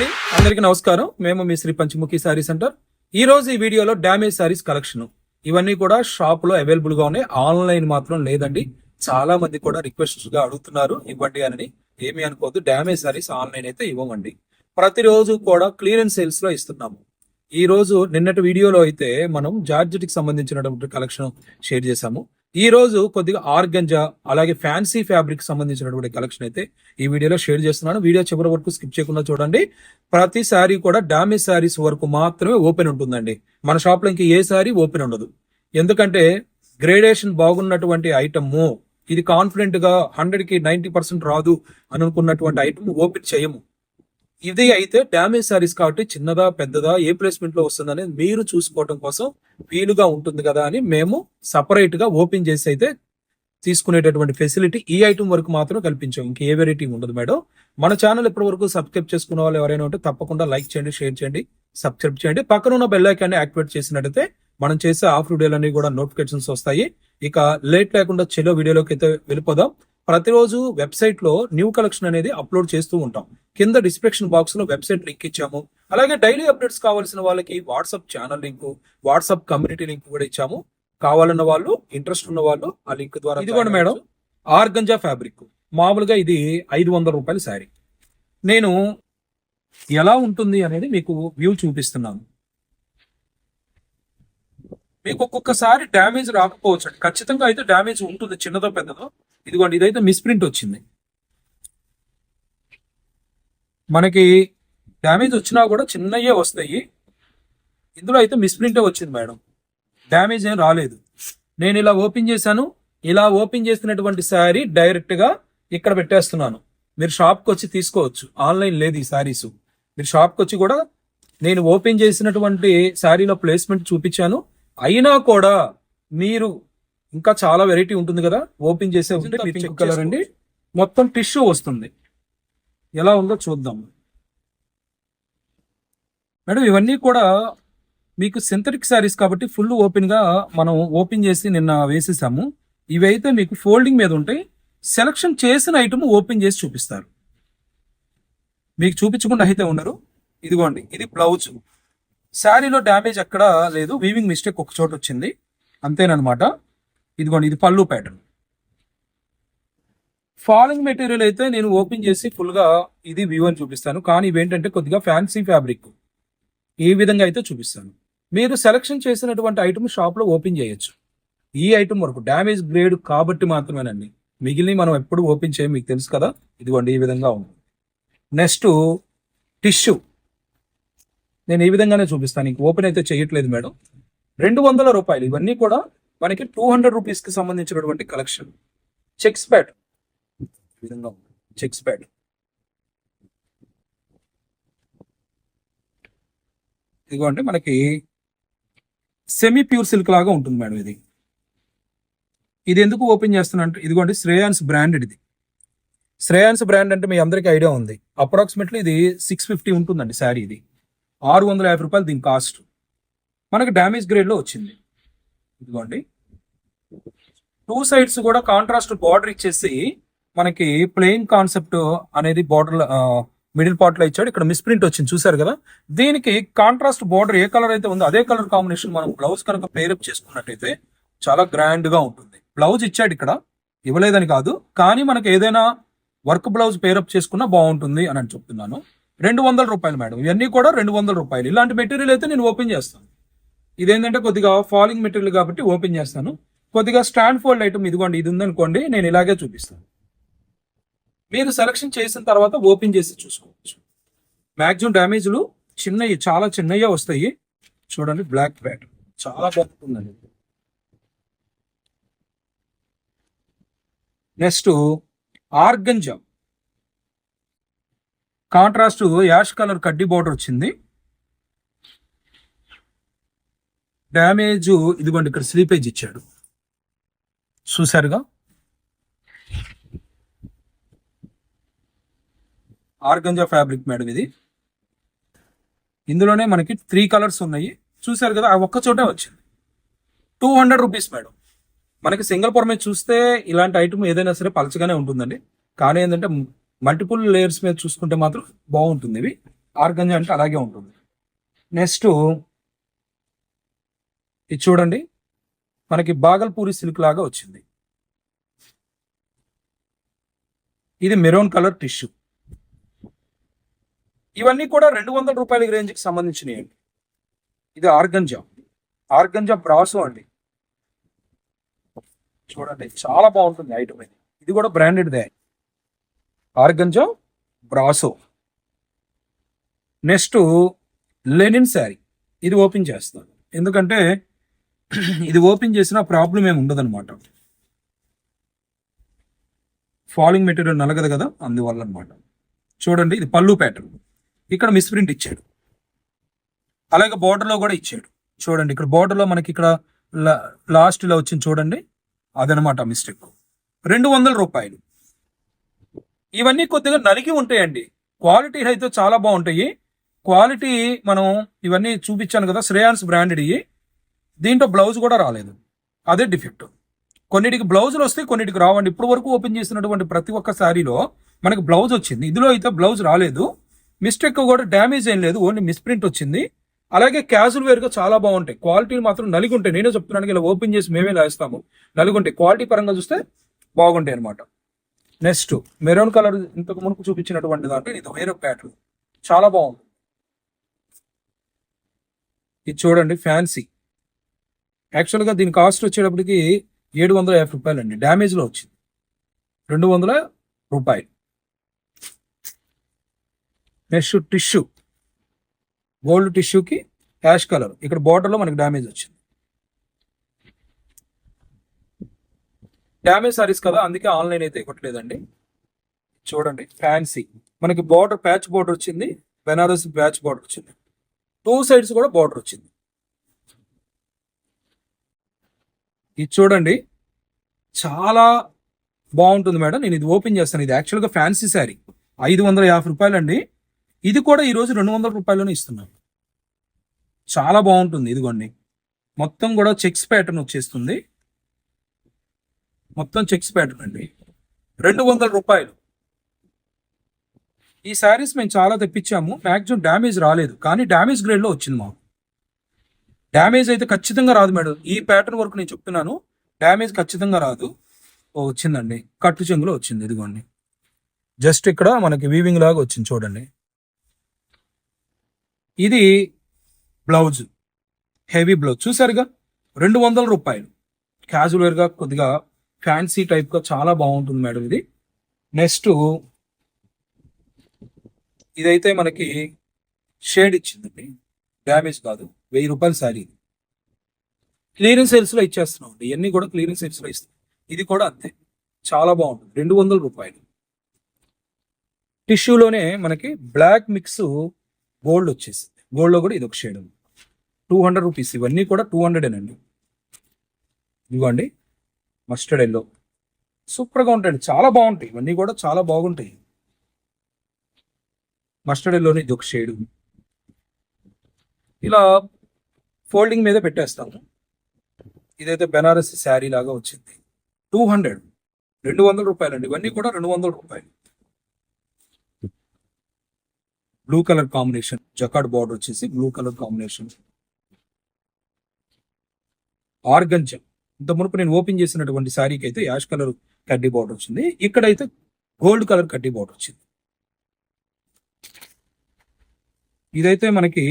అండి. అందరికీ నమస్కారం. మేము మీ శ్రీ పంచముఖి శారీ సెంటర్. ఈ రోజు ఈ వీడియోలో డ్యామేజ్ శారీస్ కలెక్షన్. ఇవన్నీ కూడా షాప్లో అవైలబుల్గా ఉన్నాయి. ఆన్లైన్ మాత్రం లేదండి. చాలా మంది కూడా రిక్వెస్ట్గా అడుగుతున్నారు. ఇవ్వండి అని ఏమీ అనుకోవద్దు. డ్యామేజ్ శారీస్ ఆన్లైన్ అయితే ఇవ్వమండి. ప్రతిరోజు కూడా క్లియరెన్స్ సేల్స్లో ఇస్తున్నాము. ఈ రోజు నిన్నటి వీడియోలో అయితే మనం జార్జెట్కి సంబంధించినటువంటి కలెక్షన్ షేర్ చేశాము. ఈ రోజు కొద్దిగా ఆర్గంజా అలాగే ఫ్యాన్సీ ఫ్యాబ్రిక్ సంబంధించినటువంటి కలెక్షన్ అయితే ఈ వీడియోలో షేర్ చేస్తున్నాను. వీడియో చివరి వరకు స్కిప్ చేయకుండా చూడండి. ప్రతి శారీ కూడా డామేజ్ సారీస్ వరకు మాత్రమే ఓపెన్ ఉంటుందండి. మన షాప్లో ఇంక ఏ సారీ ఓపెన్ ఉండదు. ఎందుకంటే గ్రేడేషన్ బాగున్నటువంటి ఐటమ్ ఇది కాన్ఫిడెంట్గా హండ్రెడ్కి నైన్టీ పర్సెంట్ రాదు అనుకున్నటువంటి ఐటమ్ ఓపెన్ చేయము. ఇది అయితే డ్యామేజ్ సారీస్ కాబట్టి చిన్నదా పెద్దదా ఏ ప్లేస్మెంట్లో వస్తుంది మీరు చూసుకోవడం కోసం వీలుగా ఉంటుంది కదా అని మేము సపరేట్గా ఓపెన్ చేసి అయితే తీసుకునేటటువంటి ఫెసిలిటీ ఈ ఐటమ్ వరకు మాత్రం కల్పించాం. ఇంక ఏ వెరైటీ ఉండదు మేడం. మన ఛానల్ ఇప్పటి వరకు సబ్స్క్రైబ్ చేసుకున్న వాళ్ళు ఎవరైనా ఉంటే తప్పకుండా లైక్ చేయండి షేర్ చేయండి సబ్స్క్రైబ్ చేయండి. పక్కన ఉన్న బెల్ ఐకాన్ని యాక్టివేట్ చేసినట్టయితే మనం చేసే ఆఫ్ వీడియోలన్నీ కూడా నోటిఫికేషన్స్ వస్తాయి. ఇక లేట్ లేకుండా చెలో వీడియోలోకి అయితే వెళ్ళిపోదాం. ప్రతిరోజు వెబ్సైట్లో న్యూ కలెక్షన్ అనేది అప్లోడ్ చేస్తూ ఉంటాం. కింద డిస్క్రిప్షన్ బాక్స్లో వెబ్సైట్ లింక్ ఇచ్చాము. అలాగే డైలీ అప్డేట్స్ కావాల్సిన వాళ్ళకి WhatsApp channel link WhatsApp community link కూడా ఇచ్చాము. కావాలన్న వాళ్ళు ఇంట్రెస్ట్ ఉన్న వాళ్ళు ఆ లింక్ ద్వారా ఇదిగోండి మేడం ఆర్గంజా ఫ్యాబ్రిక్. మామూలుగా ఇది ఐదు వందల రూపాయల శారీ. నేను ఎలా ఉంటుంది అనేది మీకు వ్యూ చూపిస్తున్నాను. మీకు ఒక్కొక్కసారి డ్యామేజ్ రాకపోవచ్చు ఖచ్చితంగా అయితే డ్యామేజ్ ఉంటుంది చిన్నదో పెద్దదో. ఇదిగోండి ఇదైతే మిస్ప్రింట్ వచ్చింది. మనకి డ్యామేజ్ వచ్చినా కూడా చిన్నయే వస్తాయి. ఇందులో అయితే మిస్ప్రింటే వచ్చింది మేడం. డ్యామేజ్ ఏం రాలేదు. నేను ఇలా ఓపెన్ చేశాను. ఇలా ఓపెన్ చేసినటువంటి శారీ డైరెక్ట్గా ఇక్కడ పెట్టేస్తున్నాను. మీరు షాప్కి వచ్చి తీసుకోవచ్చు. ఆన్లైన్ లేదు ఈ శారీస్. మీరు షాప్కి వచ్చి కూడా నేను ఓపెన్ చేసినటువంటి శారీలో ప్లేస్మెంట్ చూపించాను. అయినా కూడా మీరు ఇంకా చాలా వెరైటీ ఉంటుంది కదా. ఓపెన్ చేసే ఉంటే మీరు చెక్ కలర్ అండి మొత్తం టిష్యూ వస్తుంది. ఎలా ఉందో చూద్దాం. మేడం ఇవన్నీ కూడా మీకు సింథటిక్ శారీస్ కాబట్టి ఫుల్ ఓపెన్గా మనం ఓపెన్ చేసి నిన్న వేసేసాము. ఇవి అయితే మీకు ఫోల్డింగ్ మీద ఉంటాయి. సెలక్షన్ చేసిన ఐటమ్ ఓపెన్ చేసి చూపిస్తారు. మీకు చూపించకుండా అయితే ఉండరు. ఇదిగోండి ఇది బ్లౌజ్ శారీలో డ్యామేజ్ ఎక్కడా లేదు. వీవింగ్ మిస్టేక్ ఒక చోట వచ్చింది. అంతేనమాట ఇదిగోండి ఇది పళ్ళు ప్యాటర్న్ ఫాలింగ్ మెటీరియల్ అయితే నేను ఓపెన్ చేసి ఫుల్గా ఇది వ్యూ అని చూపిస్తాను. కానీ ఇవేంటంటే కొద్దిగా ఫ్యాన్సీ ఫ్యాబ్రిక్ ఏ విధంగా అయితే చూపిస్తాను. మీరు సెలెక్షన్ చేసినటువంటి ఐటమ్ షాప్లో ఓపెన్ చేయొచ్చు. ఈ ఐటమ్ వరకు డ్యామేజ్ గ్రేడ్ కాబట్టి మాత్రమేనండి. మిగిలిన మనం ఎప్పుడు ఓపెన్ చేయం మీకు తెలుసు కదా. ఇదిగోండి ఈ విధంగా ఉంది. నెక్స్ట్ టిష్యూ నేను ఈ విధంగానే చూపిస్తాను. ఇంక ఓపెన్ అయితే చేయట్లేదు మేడం. రెండు వందల రూపాయలు. ఇవన్నీ కూడా మనకి టూ హండ్రెడ్ రూపీస్కి సంబంధించినటువంటి కలెక్షన్. Checks pad. ఈ విధంగా చెక్స్ ప్యాడ్. ఇదిగో అంటే మనకి సెమీ ప్యూర్ సిల్క్ లాగా ఉంటుంది మేడం ఇది. ఇది ఎందుకు ఓపెన్ చేస్తున్నా ఇదిగోండి శ్రేయాన్స్ బ్రాండెడ్ ఇది. శ్రేయాన్స్ బ్రాండ్ అంటే మీ అందరికీ ఐడియా ఉంది. అప్రాక్సిమేట్లీ ఇది సిక్స్ ఫిఫ్టీ ఉంటుందండి శారీ ఇది. ఆరు వందల యాభై రూపాయలు దీని కాస్ట్. మనకి డ్యామేజ్ గ్రేడ్లో వచ్చింది. ఇదిగోండి టూ సైడ్స్ కూడా కాంట్రాస్ట్ బార్డర్ ఇచ్చేసి మనకి ప్లెయిన్ కాన్సెప్ట్ అనేది బార్డర్ మిడిల్ పార్ట్లో ఇచ్చాడు. ఇక్కడ మిస్ప్రింట్ వచ్చింది చూసారు కదా? దీనికి కాంట్రాస్ట్ బార్డర్ ఏ కలర్ అయితే ఉందో అదే కలర్ కాంబినేషన్ మనం బ్లౌజ్ కనుక పేరప్ చేసుకున్నట్టయితే చాలా గ్రాండ్గా ఉంటుంది. బ్లౌజ్ ఇచ్చాడు ఇక్కడ. ఇవ్వలేదని కాదు. కానీ మనకి ఏదైనా వర్క్ బ్లౌజ్ పేరప్ చేసుకున్నా బాగుంటుంది అని అని చెప్తున్నాను. రెండు వందల రూపాయలు మేడం. ఇవన్నీ కూడా రెండు వందల రూపాయలు. ఇలాంటి మెటీరియల్ అయితే నేను ఓపెన్ చేస్తాను. ఇదేంటంటే కొద్దిగా ఫాలింగ్ మెటీరియల్ కాబట్టి ఓపెన్ చేస్తాను. కొద్దిగా స్టాండ్ ఫోల్డ్ ఐటమ్ ఇదిగోండి ఇది ఉందనుకోండి నేను ఇలాగే చూపిస్తాను. మీరు సెలక్షన్ చేసిన తర్వాత ఓపెన్ చేసి చూసుకోవచ్చు. మ్యాక్సిమం డ్యామేజ్లు చిన్నవి చాలా చిన్నవి వస్తాయి. చూడండి బ్లాక్ ప్యాట్ చాలా బాగుంటుందండి. Next organza contrast ash colour కడ్డీ బార్డర్ వచ్చింది. డ్యామేజ్ ఇదిగోండి ఇక్కడ స్లీపేజ్ ఇచ్చాడు. చూశారుగా? ఆర్గంజా ఫ్యాబ్రిక్ మేడం ఇది. ఇందులోనే మనకి త్రీ కలర్స్ ఉన్నాయి. చూశారు కదా ఆ ఒక్క చోటే వచ్చింది. Two hundred rupees madam. మనకి సింగిల్ పొర మీద చూస్తే ఇలాంటి ఐటమ్ ఏదైనా సరే పలచగానే ఉంటుందండి. కానీ ఏంటంటే మల్టిపుల్ లేయర్స్ మీద చూసుకుంటే మాత్రం బాగుంటుంది ఇవి. ఆర్గంజా అంటే అలాగే ఉంటుంది. నెక్స్ట్ ఇది చూడండి. మనకి బాగల్పూరి సిల్క్ లాగా వచ్చింది. ఇది మెరూన్ కలర్ టిష్యూ. ఇవన్నీ కూడా రెండు వందల రూపాయల రేంజ్కి సంబంధించినవి అండి. ఇది ఆర్గంజా. ఆర్గంజా బ్రాసో అండి. చూడండి చాలా బాగుంటుంది ఐటమ్ ఇది ఇది కూడా బ్రాండెడ్దే organza brasso. Next linen sari. ఇది ఓపెన్ చేస్తాను. ఎందుకంటే ఇది ఓపెన్ చేసిన ప్రాబ్లం ఏమి ఉండదన్నమాట. ఫాలింగ్ మెటీరియల్ నలగదు కదా అందువల్ల అనమాట చూడండి ఇది పళ్ళు ప్యాటర్న్ ఇక్కడ మిస్ప్రింట్ ఇచ్చాడు. అలాగే బోర్డర్లో కూడా ఇచ్చాడు. చూడండి ఇక్కడ border మనకి ఇక్కడ లాస్ట్లో వచ్చింది చూడండి. అదనమాట మిస్టేక్ రెండు వందల రూపాయలు. ఇవన్నీ కొద్దిగా నలిగి ఉంటాయండి. క్వాలిటీ అయితే చాలా బాగుంటాయి. క్వాలిటీ మనం ఇవన్నీ చూపించాను కదా శ్రేయాన్స్ బ్రాండెడ్ ఇవి దీంట్లో బ్లౌజ్ కూడా రాలేదు. అదే డిఫెక్ట్. కొన్నిటికి బ్లౌజులు వస్తాయి కొన్నిటికి రావండి. ఇప్పుడు వరకు ఓపెన్ చేసినటువంటి ప్రతి ఒక్క శారీలో మనకి బ్లౌజ్ వచ్చింది. ఇందులో అయితే బ్లౌజ్ రాలేదు. మిస్టేక్ కూడా డ్యామేజ్ ఏం లేదు. ఓన్లీ మిస్ప్రింట్ వచ్చింది. అలాగే క్యాజువల్ వేర్గా చాలా బాగుంటాయి. క్వాలిటీ మాత్రం నలుగుంటాయి. నేనే చెప్తున్నాను. ఇలా ఓపెన్ చేసి మేమే లాస్తాము. నలుగుంటాయి. క్వాలిటీ పరంగా చూస్తే బాగుంటాయి అనమాట నెక్స్ట్ మెరూన్ కలర్ ఇంతకు మునుపు చూపించినటువంటి దాంట్లో ఇది వేరే ప్యాటర్న్ చాలా బాగుంది. ఇది చూడండి ఫ్యాన్సీ. యాక్చువల్గా దీని కాస్ట్ వచ్చేటప్పటికి ఏడు వందల యాభై రూపాయలు అండి డ్యామేజ్లో వచ్చింది. రెండు వందల రూపాయలు నెక్స్ట్ టిష్యూ గోల్డ్ టిష్యూకి యాష్ కలర్ ఇక్కడ border మనకి డ్యామేజ్ వచ్చింది. డ్యామేజ్ సారీస్ కదా అందుకే ఆన్లైన్ అయితే ఇవ్వట్లేదండి. చూడండి ఫ్యాన్సీ మనకి బార్డర్ ప్యాచ్ బార్డర్ వచ్చింది. బెనారస్ ప్యాచ్ బార్డర్ వచ్చింది. టూ సైడ్స్ కూడా బార్డర్ వచ్చింది. ఇది చూడండి. చాలా బాగుంటుంది మేడం. నేను ఇది ఓపెన్ చేస్తాను. ఇది యాక్చువల్గా ఫ్యాన్సీ శారీ ఐదు వందల యాభై రూపాయలు అండి ఇది కూడా ఈరోజు రెండు వందల రూపాయల్లోనే ఇస్తున్నాను చాలా బాగుంటుంది. ఇదిగోండి. మొత్తం కూడా చెక్స్ ప్యాటర్న్ వచ్చేస్తుంది. మొత్తం చెక్స్ ప్యాటర్న్ అండి. రెండు వందల రూపాయలు. ఈ శారీస్ మేము చాలా తెప్పించాము. మ్యాక్సిమం డ్యామేజ్ రాలేదు. కానీ డ్యామేజ్ గ్రేడ్లో వచ్చింది మాకు. డ్యామేజ్ అయితే ఖచ్చితంగా రాదు మేడం. ఈ ప్యాటర్న్ వరకు నేను చెప్తున్నాను. డ్యామేజ్ ఖచ్చితంగా రాదు. ఓ వచ్చిందండి. కట్టు చెంగులో వచ్చింది ఇదిగోండి. జస్ట్ ఇక్కడ మనకి వీవింగ్ లాగా వచ్చింది చూడండి. ఇది బ్లౌజ్ హెవీ బ్లౌజ్ చూసారుగా? రెండు వందల రూపాయలు. క్యాజువల్ వేర్గా కొద్దిగా ఫ్యాన్సీ టైప్గా చాలా బాగుంటుంది మేడం ఇది. నెక్స్ట్ ఇదైతే మనకి షేడ్ ఇచ్చిందండి. డ్యామేజ్ కాదు. వెయ్యి రూపాయల శారీ ఇది. క్లియరెన్స్ సేల్స్లో ఇచ్చేస్తున్నాం. అండి ఇవన్నీ కూడా క్లియరెన్స్ సేల్స్లో ఇస్తాయి ఇస్తాం. ఇది కూడా అంతే. చాలా బాగుంటుంది. రెండు వందల రూపాయలు. టిష్యూలోనే మనకి బ్లాక్ మిక్స్ గోల్డ్ వచ్చేసింది. గోల్డ్లో కూడా ఇది ఒక షేడ్ టూ హండ్రెడ్ రూపీస్ ఇవన్నీ కూడా టూ హండ్రెడ్ అండి ఇవ్వండి మస్టర్డ్ ఎల్లో సూపర్గా ఉంటాయండి. చాలా బాగుంటాయి. ఇవన్నీ కూడా చాలా బాగుంటాయి. మస్టర్డ్ ఎల్లోనే ఇది ఒక షేడు ఇలా ఫోల్డింగ్ మీద పెట్టేస్తాము. ఇదైతే బెనారస్ శారీ లాగా వచ్చింది. టూ హండ్రెడ్ రెండు వందల రూపాయలు అండి ఇవన్నీ కూడా రెండు వందల రూపాయలు. Blue colour combination jacquard border వచ్చేసి బ్లూ కలర్ కాంబినేషన్ ఆర్గంజ ఇంత మునుపు నేను ఓపెన్ చేసినటువంటి శారీకి అయితే యాష్ కలర్ కడ్డీ బార్డర్ వచ్చింది. ఇక్కడైతే గోల్డ్ కలర్ కడ్డీ బార్డర్ వచ్చింది. ఇదైతే మనకి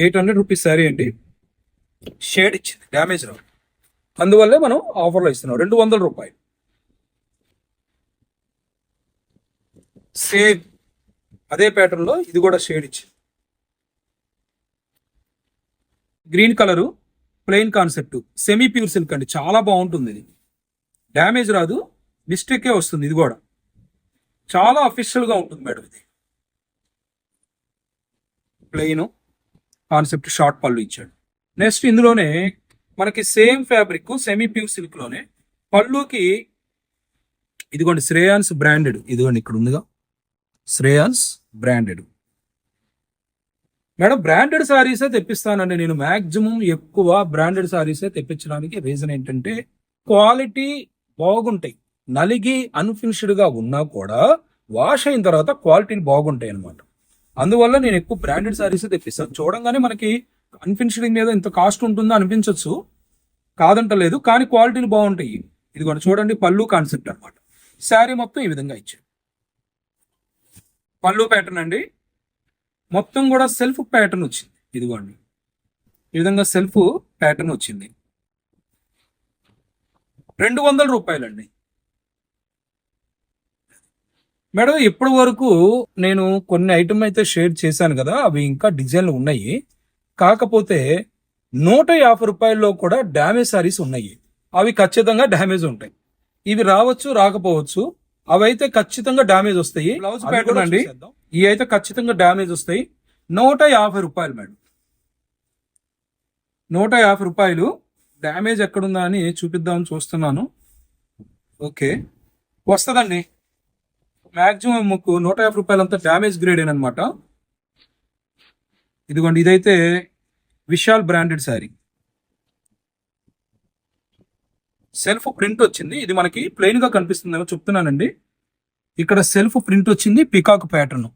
ఎయిట్ హండ్రెడ్ రూపీస్ శారీ అండి. షేడ్ ఇచ్చింది డ్యామేజ్ రావు. అందువల్లే మనం ఆఫర్లో ఇస్తున్నాం రెండు వందల రూపాయలు. సేమ్ అదే ప్యాటర్న్లో ఇది కూడా షేడ్ ఇచ్చింది. Green colour plain concept semi pure silk అండి చాలా బాగుంటుంది ఇది. డ్యామేజ్ రాదు మిస్టేకే వస్తుంది ఇది కూడా. చాలా అఫీషియల్గా ఉంటుంది మేడం ఇది. ప్లెయిన్ కాన్సెప్ట్ షార్ట్ పళ్ళు ఇచ్చాడు. నెక్స్ట్ ఇందులోనే మనకి సేమ్ ఫ్యాబ్రిక్ సెమీ ప్యూర్ సిల్క్లోనే పళ్ళుకి ఇదిగోండి శ్రేయాన్స్ బ్రాండెడ్. ఇదిగోండి ఇక్కడ ఉందిగా. శ్రేయాన్స్ బ్రాండెడ్. మేడం బ్రాండెడ్ సారీసే తెప్పిస్తానండి నేను. మ్యాక్సిమం ఎక్కువ బ్రాండెడ్ సారీసే తెప్పించడానికి రీజన్ ఏంటంటే క్వాలిటీ బాగుంటాయి. నలిగి అన్ఫినిష్డ్గా ఉన్నా కూడా వాష్ అయిన తర్వాత క్వాలిటీ బాగుంటాయి అనమాట అందువల్ల నేను ఎక్కువ బ్రాండెడ్ శారీస్ తెప్పిస్తాను చూడంగానే మనకి అన్ఫినిషింగ్ మీద ఇంత కాస్ట్ ఉంటుందో అనిపించవచ్చు కాదంటలేదు కానీ క్వాలిటీలు బాగుంటాయి. ఇది కూడా చూడండి పళ్ళు కాన్సెప్ట్ అనమాట శారీ మొత్తం ఈ విధంగా ఇచ్చారు. పళ్ళు ప్యాటర్న్ అండి. మొత్తం కూడా సెల్ఫ్ ప్యాటర్న్ వచ్చింది. ఇదిగోండి. ఈ విధంగా సెల్ఫ్ ప్యాటర్న్ వచ్చింది. రెండు వందల రూపాయలండి. మేడం ఇప్పటి వరకు నేను కొన్ని ఐటమ్ అయితే షేర్ చేశాను కదా అవి ఇంకా డిజైన్లు ఉన్నాయి. కాకపోతే నూట యాభై రూపాయల్లో కూడా డ్యామేజ్ సారీస్ ఉన్నాయి. అవి ఖచ్చితంగా డ్యామేజ్ ఉంటాయి. ఇవి రావచ్చు రాకపోవచ్చు అవి అయితే ఖచ్చితంగా డ్యామేజ్ వస్తాయి. బ్లౌజ్ ప్యాటర్న్ అండి. ఇవి అయితే ఖచ్చితంగా డ్యామేజ్ వస్తాయి. నూట యాభై రూపాయలు మేడం. నూట యాభై రూపాయలు డ్యామేజ్ ఎక్కడుందా అని చూపిద్దామని చూస్తున్నాను. ఓకే. వస్తుందండి. మాక్సిమం మీకు నూట యాభై రూపాయలు అంతా డ్యామేజ్ గ్రేడ్ అనమాట ఇదిగోండి ఇదైతే Vishal branded sari self print వచ్చింది. ఇది మనకి ప్లెయిన్గా కనిపిస్తుందేమో చెప్తున్నానండి. ఇక్కడ సెల్ఫ్ ప్రింట్ వచ్చింది పికాక్ ప్యాటర్న్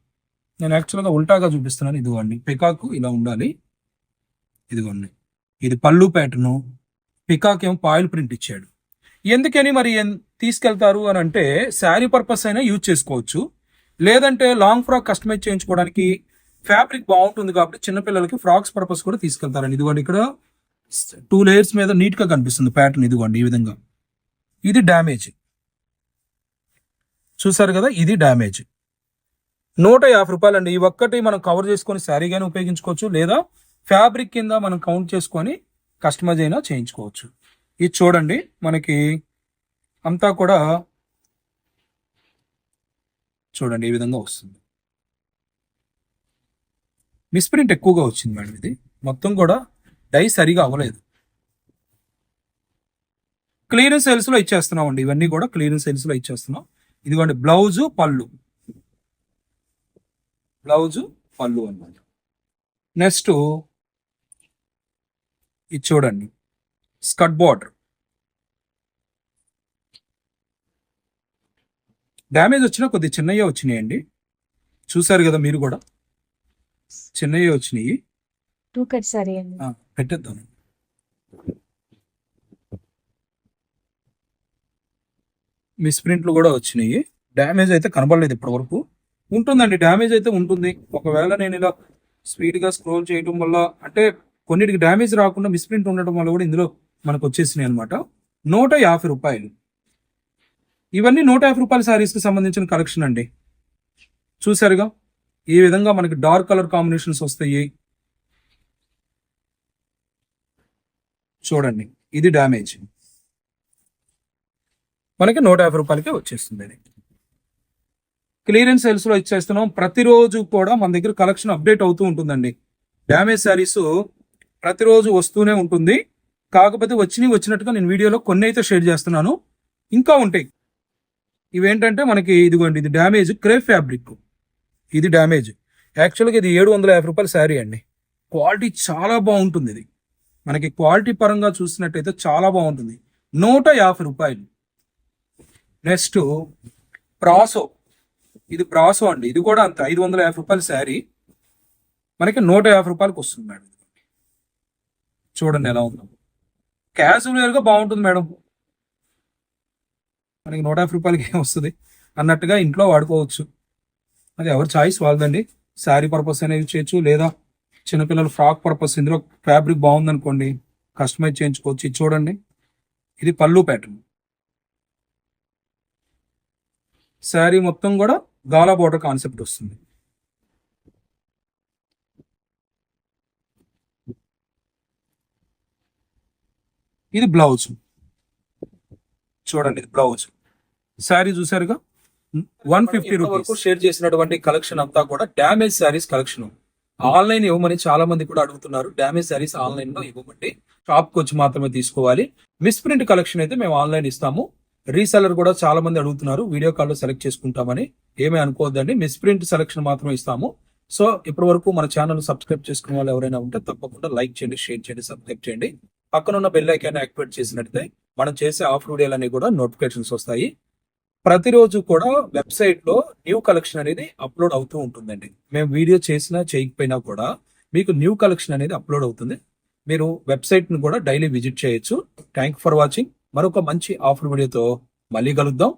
నేను యాక్చువల్గా ఉల్టాగా చూపిస్తున్నాను. ఇదిగోండి పికాక్ ఇలా ఉండాలి. ఇదిగోండి ఇది పళ్ళు ప్యాటర్ను పికాక్ ఏమో పాయిల్ ప్రింట్ ఇచ్చాడు. ఎందుకని మరి తీసుకెళ్తారు అని అంటే శారీ పర్పస్ అయినా యూజ్ చేసుకోవచ్చు. లేదంటే లాంగ్ ఫ్రాక్ కస్టమైజ్ చేయించుకోవడానికి ఫ్యాబ్రిక్ బాగుంటుంది కాబట్టి చిన్నపిల్లలకి ఫ్రాక్స్ పర్పస్ కూడా తీసుకెళ్తారండి. ఇదిగోండి ఇక్కడ టూ లేయర్స్ మీద నీట్గా కనిపిస్తుంది ప్యాటర్న్ ఇదిగోండి ఈ విధంగా. ఇది డ్యామేజ్. చూసారు కదా ఇది డ్యామేజ్. నూట యాభై రూపాయలు అండి ఈ ఒక్కటి మనం కవర్ చేసుకొని శారీగానే ఉపయోగించుకోవచ్చు లేదా ఫ్యాబ్రిక్ కింద మనం కౌంట్ చేసుకొని కస్టమైజ్ అయినా చేయించుకోవచ్చు. ఇది చూడండి మనకి అంతా కూడా చూడండి ఈ విధంగా వస్తుంది. మిస్ప్రింట్ ఎక్కువగా వచ్చింది మేడం ఇది. మొత్తం కూడా డై సరిగా అవ్వలేదు. క్లియరెన్స్ సెల్స్లో ఇచ్చేస్తున్నాం అండి ఇవన్నీ కూడా క్లియరెన్స్ సెల్స్లో ఇచ్చేస్తున్నాం. ఇదిగోండి బ్లౌజు పళ్ళు. బ్లౌజు పళ్ళు అన్నమాట. నెక్స్ట్ ఇది చూడండి. స్కట్ బార్డర్. డ్యామేజ్ వచ్చినా కొద్ది చిన్నయ్యే వచ్చినాయండి. చూసారు కదా మీరు కూడా. చిన్నయ్యే వచ్చినాయి. టూ కట్ సారీ అండి. పెట్టేద్దాం. మిస్ప్రింట్లు కూడా వచ్చినాయి. డ్యామేజ్ అయితే కనబడలేదు ఇప్పటి వరకు ఉంటుందండి డ్యామేజ్ అయితే ఉంటుంది. ఒకవేళ నేను ఇలా స్పీడ్గా స్క్రోల్ చేయడం వల్ల అంటే కొన్నిటికి డ్యామేజ్ రాకుండా మిస్ప్రింట్ ఉండడం వల్ల కూడా ఇందులో మనకు వచ్చేసినాయి అనమాట నూట యాభై రూపాయలు. ఇవన్నీ నూట యాభై రూపాయల శారీస్కి సంబంధించిన కలెక్షన్ అండి. చూసారుగా ఈ విధంగా మనకి డార్క్ కలర్ కాంబినేషన్స్ వస్తాయి. చూడండి ఇది డ్యామేజ్ మనకి నూట యాభై రూపాయలకే వచ్చేస్తుంది ఇది. క్లియరెన్స్ సేల్స్లో ఇచ్చేస్తున్నాం. ప్రతిరోజు కూడా మన దగ్గర కలెక్షన్ అప్డేట్ అవుతూ ఉంటుందండి. డ్యామేజ్ శారీస్ ప్రతిరోజు వస్తూనే ఉంటుంది. కాకపోతే వచ్చినవి వచ్చినట్టుగా నేను వీడియోలో కొన్ని అయితే షేర్ చేస్తున్నాను. ఇంకా ఉంటాయి. ఇవేంటంటే మనకి ఇదిగోండి ఇది డ్యామేజ్ క్రేప్ ఫ్యాబ్రిక్. ఇది డ్యామేజ్. యాక్చువల్గా ఇది ఏడు వందల యాభై రూపాయల శారీ అండి. క్వాలిటీ చాలా బాగుంటుంది ఇది. మనకి క్వాలిటీ పరంగా చూసినట్టయితే చాలా బాగుంటుంది. నూట యాభై రూపాయలు. నెక్స్ట్ ప్రాసో ఇది ప్రాసో అండి. ఇది కూడా అంత ఐదు వందల యాభై రూపాయల శారీ. మనకి నూట యాభై రూపాయలకి వస్తుంది మేడం. చూడండి ఎలా ఉందో. క్యాజువల్ వేర్గా బాగుంటుంది మేడం. మనకి నూట యాభై రూపాయలకి ఏం వస్తుంది. అన్నట్టుగా ఇంట్లో వాడుకోవచ్చు. అది ఎవరి చాయిస్ వాళ్ళదండి. శారీ పర్పస్ అనేది యూజ్ చేయొచ్చు. లేదా చిన్నపిల్లల ఫ్రాక్ పర్పస్. ఇందులో ఫ్యాబ్రిక్ బాగుందనుకోండి. కస్టమైజ్ చేయించుకోవచ్చు. ఇది చూడండి. ఇది పళ్ళు ప్యాటర్న్. శారీ మొత్తం కూడా గాలా బోర్డర్ కాన్సెప్ట్ వస్తుంది. ఇది బ్లౌజ్. చూడండి ఇది బ్లౌజ్. శారీ చూసారుగా వన్ ఫిఫ్టీ రూపీస్ షేర్ చేసినటువంటి కలెక్షన్ అంతా కూడా డ్యామేజ్ శారీస్ కలెక్షన్. ఆన్లైన్ ఇవ్వమని చాలా మంది కూడా అడుగుతున్నారు. డ్యామేజ్ శారీస్ ఆన్లైన్లో ఇవ్వమండి షాప్కి వచ్చి మాత్రమే తీసుకోవాలి. మిస్ప్రింట్ కలెక్షన్ అయితే మేము ఆన్లైన్ ఇస్తాము. రీసెలర్ కూడా చాలా మంది అడుగుతున్నారు. వీడియో కాల్లో సెలెక్ట్ చేసుకుంటామని. ఏమీ అనుకోవద్దండి. మిస్ప్రింట్ సెలెక్షన్ మాత్రమే ఇస్తాము. సో ఇప్పటి వరకు మన ఛానల్ సబ్స్క్రైబ్ చేసుకున్న వాళ్ళు ఎవరైనా ఉంటే తప్పకుండా లైక్ చేయండి షేర్ చేయండి సబ్స్క్రైబ్ చేయండి. పక్కన ఉన్న బెల్ ఐకాన్ యాక్టివేట్ చేసినట్లయితే మనం చేసే ఆఫ్ వీడియోలన్నీ కూడా నోటిఫికేషన్స్ వస్తాయి. ప్రతిరోజు కూడా వెబ్సైట్లో న్యూ కలెక్షన్ అనేది అప్లోడ్ అవుతూ ఉంటుందండి. మేము వీడియో చేసినా చేయకపోయినా కూడా మీకు న్యూ కలెక్షన్ అనేది అప్లోడ్ అవుతుంది. మీరు వెబ్సైట్ను కూడా డైలీ విజిట్ చేయొచ్చు. Thank for watching. మరొక మంచి ఆఫర్ వీడియోతో మళ్ళీ కలుద్దాం.